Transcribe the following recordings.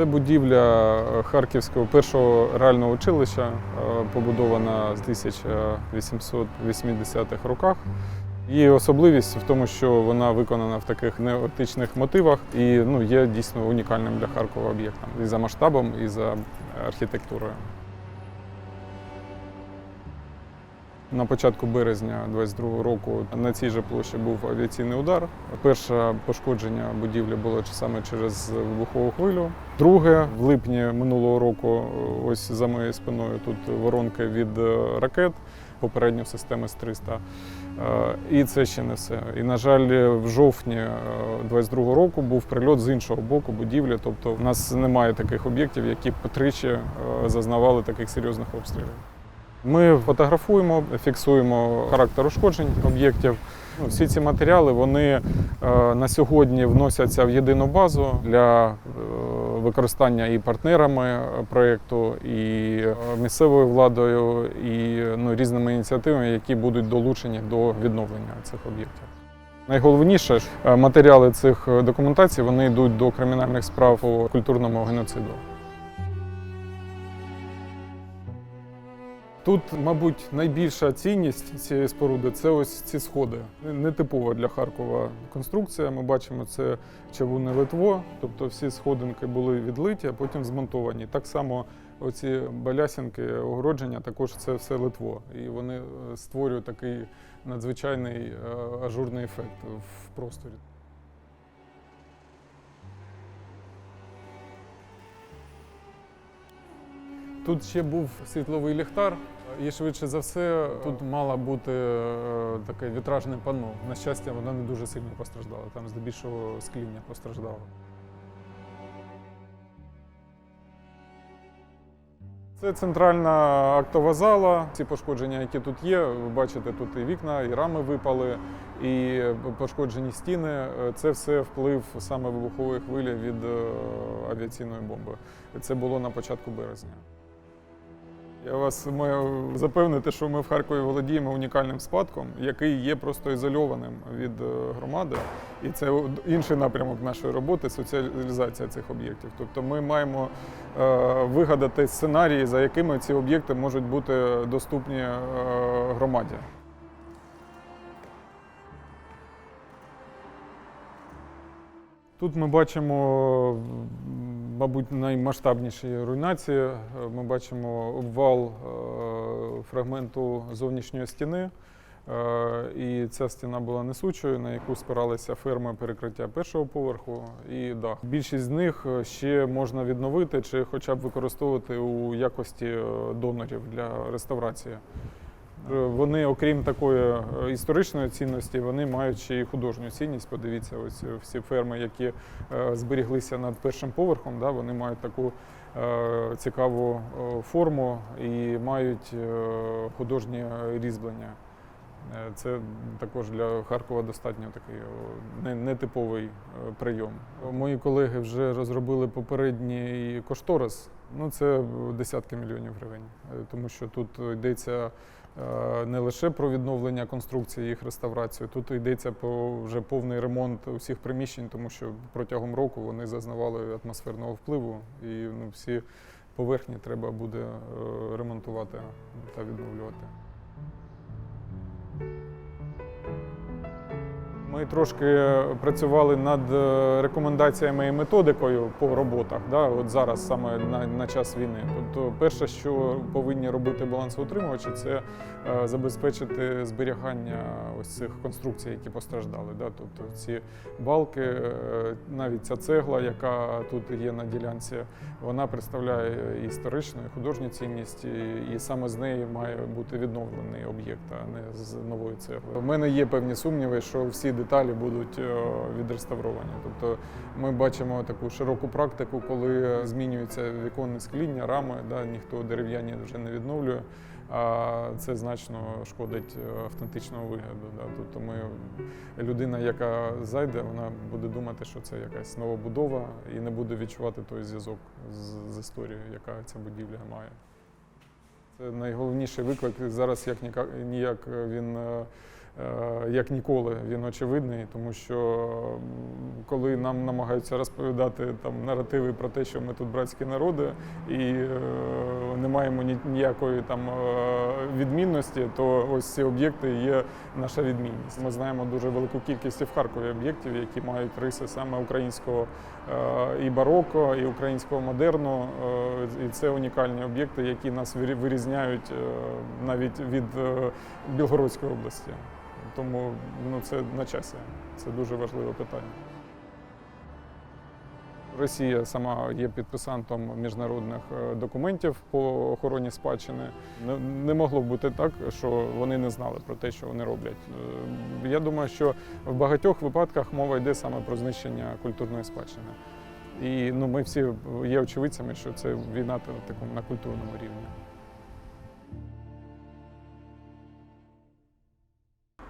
Це будівля е, Харківського першого реального училища, е, побудована з 1880-х роках. Її особливість в тому, що вона виконана в таких неотичних мотивах і ну, є дійсно унікальним для Харкова об'єктом і за масштабом, і за архітектурою. На початку березня 22-го року на цій же площі був авіаційний удар. Перше пошкодження будівлі було саме через вибухову хвилю. Друге, в липні минулого року, ось за моєю спиною тут воронки від е, ракет, попередньо системи С-300. Е, І це ще не все. І, на жаль, в жовтні 22-го року був прильот з іншого боку будівлі. Тобто, в нас немає таких об'єктів, які б тричі е, зазнавали таких серйозних обстрілів. Ми фотографуємо, фіксуємо характер ушкоджень об'єктів. Ну, Всі ці матеріали вони е, на сьогодні вносяться в єдину базу для е, використання і партнерами е, проєкту, і місцевою владою, і ну, різними ініціативами, які будуть долучені до відновлення цих об'єктів. Найголовніше матеріали цих документацій вони йдуть до кримінальних справ по культурному геноциду. Тут, мабуть, найбільша цінність цієї споруди це ось ці сходи. Нетипова для Харкова конструкція. Ми бачимо, це чавунне литво, тобто всі сходинки були відлиті, а потім змонтовані. Так само оці балясінки, огородження, також це все литво. І вони е, створюють такий надзвичайний е, ажурний ефект в просторі. Тут ще був світловий ліхтар, і швидше за все тут мало бути е, таке вітражне панно. На щастя, вона не дуже сильно постраждала. Там здебільшого скління постраждало. Це центральна актова зала. Ці пошкодження, які тут є, ви бачите, тут і вікна, і рами випали, і пошкоджені стіни. Це все вплив саме вибухової хвилі від е, авіаційної бомби. Це було на початку березня. Я вас маю запевнити, що ми в Харкові володіємо унікальним спадком, який є просто ізольованим від е, громади. І це інший напрямок нашої роботи соціалізація цих об'єктів. Тобто ми маємо е, вигадати сценарії, за якими ці об'єкти можуть бути доступні е, громаді. Тут ми бачимо, мабуть, наймасштабніші руйнації. Е, Ми бачимо обвал е, фрагменту зовнішньої стіни. Е, І ця стіна була несучою, на яку спиралися ферми перекриття першого поверху і дах. Більшість з них ще можна відновити чи хоча б використовувати у якості донорів для реставрації. Е, Вони, окрім такої е, історичної цінності, вони мають ще й художню цінність. Подивіться, ось е, всі ферми, які зберіглися над першим поверхом, да, вони мають таку цікаву форму і мають художні різьблення. Е, Це також для Харкова достатньо такий нетиповий е, прийом. Мої колеги вже розробили попередній кошторис. Ну, це десятки мільйонів гривень, е, тому що тут йдеться е, не лише про відновлення конструкції, їх реставрацію, тут йдеться про вже повний ремонт усіх приміщень, тому що протягом року вони зазнавали атмосферного впливу, і ну, всі поверхні треба буде е, ремонтувати та відновлювати. Ми трошки працювали над е, рекомендаціями і методикою по роботах. Да, от зараз саме на, на час війни. Тобто, перше, що повинні робити балансоутримувачі, це е, забезпечити зберігання ось цих конструкцій, які постраждали. Да? Тобто ці балки, е, навіть ця цегла, яка тут є на ділянці, вона представляє історичну, і художню цінність, і, і саме з неї має бути відновлений об'єкт, а не з нової цегли. У мене є певні сумніви, що всі деталі будуть е, відреставровані. Тобто ми бачимо таку широку практику, коли змінюється віконне скління, рами, да, ніхто дерев'яні вже не відновлює. А це значно шкодить е, автентичного вигляду. Да. Тобто ми, людина, яка зайде, вона буде думати, що це якась нова будова і не буде відчувати той зв'язок з, з історією, яка ця будівля має. Це найголовніший виклик зараз, як ніяк, він е, як ніколи він очевидний, тому що коли нам намагаються розповідати там наративи про те, що ми тут братські народи і е, не маємо ніякої там е, відмінності, то ось ці об'єкти є наша відмінність. Ми знаємо дуже велику кількість і в Харкові об'єктів, які мають риси саме українського е, і бароко, і українського модерну. Е, І це унікальні об'єкти, які нас вирізняють е, навіть від е, Білгородської області. Тому ну, це на часі. Це дуже важливе питання. Росія сама є підписантом міжнародних е, документів по охороні спадщини. Не- могло бути так, що вони не знали про те, що вони роблять. Е, Я думаю, що в багатьох випадках мова йде саме про знищення культурної спадщини. І ну, ми всі є очевидцями, що це війна та- такому на культурному рівні.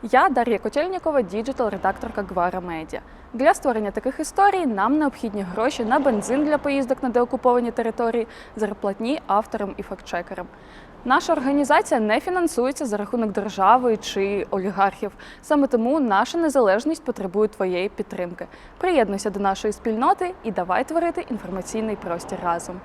Я Дар'я Котельнікова, діджитал-редакторка Гвара Медіа. Для створення таких історій нам необхідні гроші на бензин для поїздок на деокуповані території, зарплатні авторам і фактчекерам. Наша організація не фінансується за рахунок держави чи олігархів. Саме тому наша незалежність потребує твоєї підтримки. Приєднуйся до нашої спільноти і давай творити інформаційний простір разом.